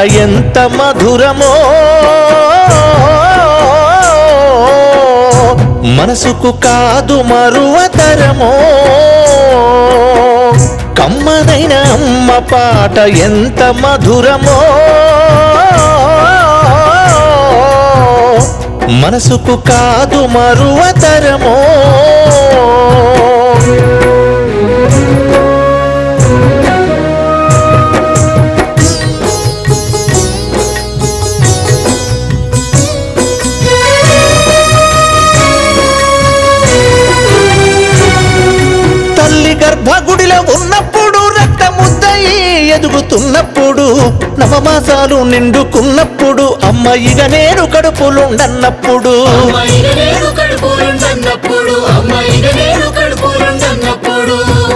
ఎంత మధురమో. మనసుకు కాదు మరువతరమో. కమ్మనైన అమ్మ పాట ఎంత మధురమో. మనసుకు కాదు మరువతరమో. గర్భగుడిలో ఉన్నప్పుడు రక్తముద్దయి ఎదుగుతున్నప్పుడు నవమాసాలు నిండుకున్నప్పుడు అమ్మ ఇక నేను కడుపులుండన్నప్పుడు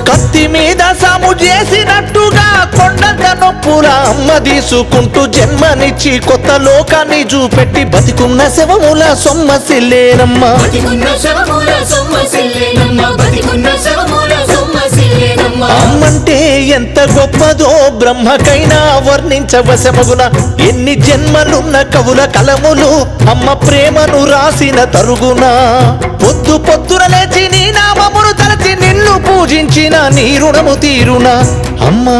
కత్తి మీద సాము చేసినట్టుగా కొండంత నొప్పుల అమ్మ తీసుకుంటూ జన్మనిచ్చి కొత్త లోకాన్ని చూపెట్టి బతికున్న శవముల సొమ్మసిల్లేనమ్మ బతికున్న శవముల బతికున్న శవముల అంటే ఎంత గొప్పదో బ్రహ్మకైనా వర్ణించవశమగున ఎన్ని జన్మలున్న కవుల కలములు అమ్మ ప్రేమను రాసిన తరుగున. పొద్దు పొద్దున లేచి నీ నామమును తలచి నిన్ను పూజించిన నీ రుణము తీరున. అమ్మా!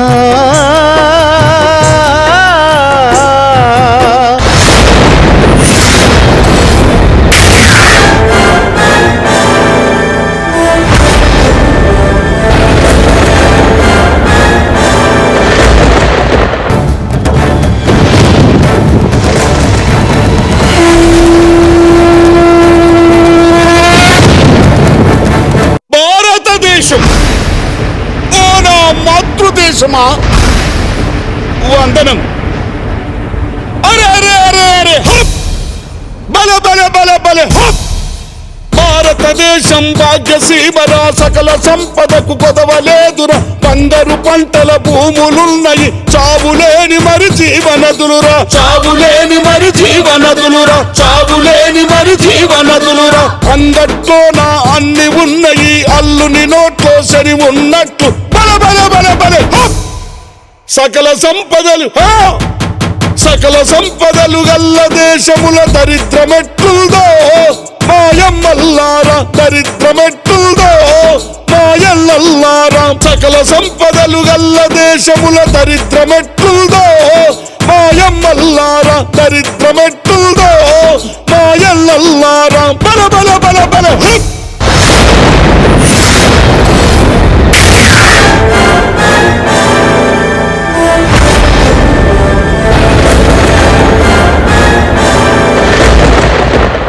దేశం. ఓ నా మాతృదేశమా? వందనం. అరే అరే అరే అరే హప్! బల బల బల బల హప్! భారతదేశం భాగ్యసీమరా సకల సంపదకు కొదవలేదురా. వందరు పంటల భూములున్నాయి. చావులేని మరి జీవనదులురా. చావులేని మరి జీవనదులురా. చావులేని మరి జీవనదులురా అందట్లో నా అన్ని ఉన్నాయి అల్లుని నోట్లో సరి ఉన్నట్లు బల బల బల బల. సకల సంపదలు సకల సంపదలు గల్ల దేశముల దరిద్రమెట్లుదో. మాయమ్మల్లారా దరిద్రమెట్లుదో. మాయల్లల్లారా సకల సంపదలు గల్ల దేశముల దరిద్రమెట్లుదో.